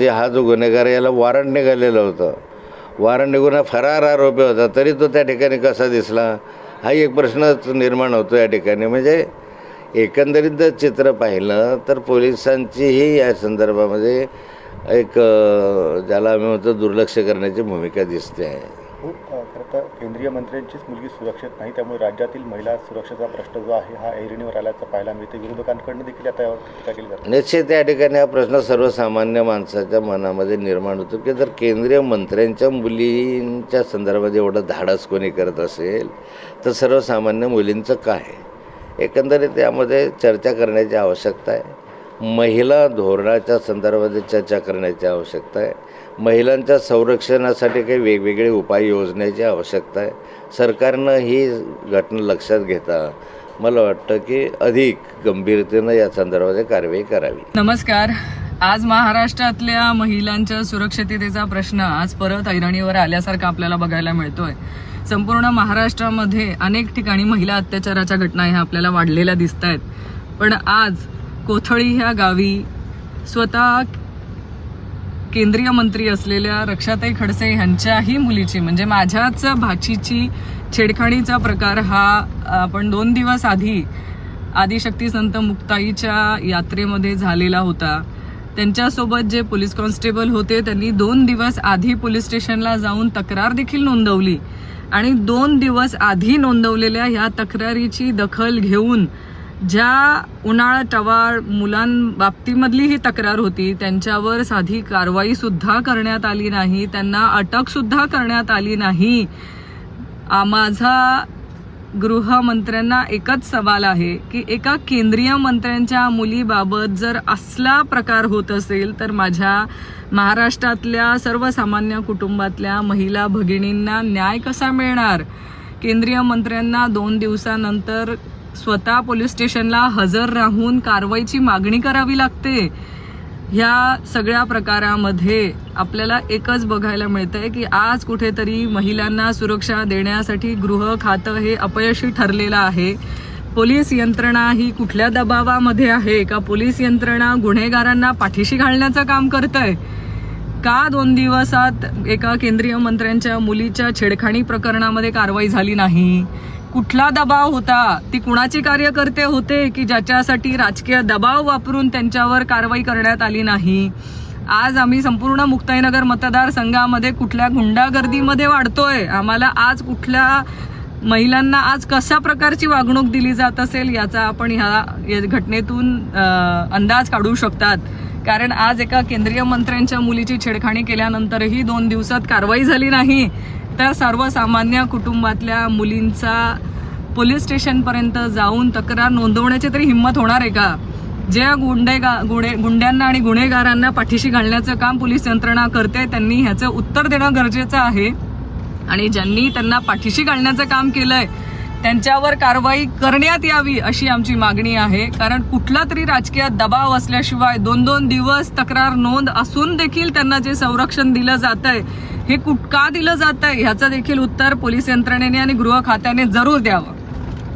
जे हा जो गुन्हेगार याला वॉरंट निघालेलं होतं. वॉरंट निघून हा फरार आरोपी होता तरी तो त्या ठिकाणी कसा दिसला? हा एक प्रश्नच निर्माण होतो या ठिकाणी. म्हणजे एकंदरीत जर चित्र पाहिलं तर पोलिसांचीही या संदर्भामध्ये एक ज्याला आम्ही म्हणतो दुर्लक्ष करण्याची भूमिका दिसते. आहे आता केंद्रीय मंत्र्यांचीच मुलगी सुरक्षित नाही त्यामुळे राज्यातील महिला सुरक्षेचा प्रश्न जो आहे हा ऐरणीवर आल्याचा पाहायला मिळते विरोधकांकडनं देखील आता यावर टीका केली जाते. निश्चित या ठिकाणी हा प्रश्न सर्वसामान्य माणसाच्या मनामध्ये निर्माण होतो की जर केंद्रीय मंत्र्यांच्या मुलींच्या संदर्भात एवढं धाडस कोणी करत असेल तर सर्वसामान्य मुलींचं काय एकंदरीत यामध्ये चर्चा करण्याची आवश्यकता आहे. महिला धोरणाच्या संदर्भात चर्चा करण्याची आवश्यकता आहे. महिलांच्या संरक्षणासाठी काही वेगवेगळे उपाय योजण्याची आवश्यकता आहे. सरकारनं ही घटना लक्षात घेता मला वाटतं की अधिक गंभीरतेनं या संदर्भात कारवाई करावी. नमस्कार. आज महाराष्ट्रातल्या महिलांच्या सुरक्षिततेचा प्रश्न आज परत ऐरणीवर आल्यासारखा आपल्याला बघायला मिळतोय. संपूर्ण महाराष्ट्रामध्ये अनेक ठिकाणी महिला अत्याचाराच्या घटना ह्या आपल्याला वाढलेल्या दिसत आहेत पण आज कोथळी ह्या गावी स्वतः केंद्रीय मंत्री असलेल्या रक्षाताई खडसे ह्यांच्याही मुलीची म्हणजे माझ्याच भाचीची छेडखाणीचा प्रकार हा आपण दोन दिवस आधी आदिशक्ती संत मुक्ताईच्या यात्रेमध्ये झालेला होता. त्यांच्यासोबत जे पोलीस कॉन्स्टेबल होते त्यांनी दोन दिवस आधी पोलीस स्टेशनला जाऊन तक्रार देखील नोंदवली. आणि दोन दिवस आधी नोंदवलेल्या ह्या तक्रारीची दखल घेऊन ज्या उन्हाळा टवाळ मुलांबाबतीमधली ही तक्रार होती त्यांच्यावर साधी कारवाई सुद्धा करण्यात आली नाही त्यांना अटक सुद्धा करण्यात आली नाही. माझा गृहमंत्र्यांना एकच सवाल आहे की एका केंद्रीय मंत्र्यांच्या मुलीबाबत जर असला प्रकार होत असेल तर माझ्या महाराष्ट्रातल्या सर्वसामान्य कुटुंबातल्या महिला भगिनींना न्याय कसा मिळणार? केंद्रीय मंत्र्यांना दोन दिवसानंतर स्वतः पोलीस स्टेशनला हजर राहून कारवाईची मागणी करावी लागते. ह्या सगळ्या प्रकारामध्ये आपल्याला एकच बघायला मिळतंय की आज कुठेतरी महिलांना सुरक्षा देण्यासाठी गृह खातं हे अपयशी ठरलेलं आहे. पोलीस यंत्रणा ही कुठल्या दबावामध्ये आहे? का पोलीस यंत्रणा गुन्हेगारांना पाठीशी घालण्याचं काम करतंय? का दोन दिवसात एका केंद्रीय मंत्र्यांच्या मुलीच्या छेडखाणी प्रकरणामध्ये कारवाई झाली नाही? कुठला दबाव होता? ती कुणाची कार्यकर्ते होते की ज्याच्यासाठी राजकीय दबाव वापरून त्यांच्यावर कारवाई करण्यात आली नाही? आज आम्ही संपूर्ण मुक्ताईनगर मतदारसंघामध्ये कुठल्या गुंडागर्दीमध्ये वाढतोय? आम्हाला आज कुठल्या महिलांना आज कशा प्रकारची वागणूक दिली जात असेल याचा आपण ह्या या घटनेतून अंदाज काढू शकतात. कारण आज एका केंद्रीय मंत्र्यांच्या मुलीची छेडखाणी केल्यानंतरही दोन दिवसात कारवाई झाली नाही. त्या सर्वसामान्य कुटुंबातल्या मुलींचा पोलीस स्टेशनपर्यंत जाऊन तक्रार नोंदवण्याची तरी हिंमत होणार आहे का? ज्या गुंडेगा गुन्हे गुंड्यांना आणि गुन्हेगारांना पाठीशी घालण्याचं काम पोलीस यंत्रणा करते त्यांनी ह्याचं उत्तर देणं गरजेचं आहे. आणि ज्यांनी त्यांना पाठीशी घालण्याचं काम केलंय त्यांच्यावर कारवाई करण्यात यावी अशी आमची मागणी आहे. कारण कुठला तरी राजकीय दबाव असल्याशिवाय दोन दोन दिवस तक्रार नोंद असून देखील त्यांना जे संरक्षण दिलं जात आहे हे कुठ का दिलं जात आहे ह्याचं देखील उत्तर पोलीस यंत्रणेने आणि गृह खात्याने जरूर द्यावं.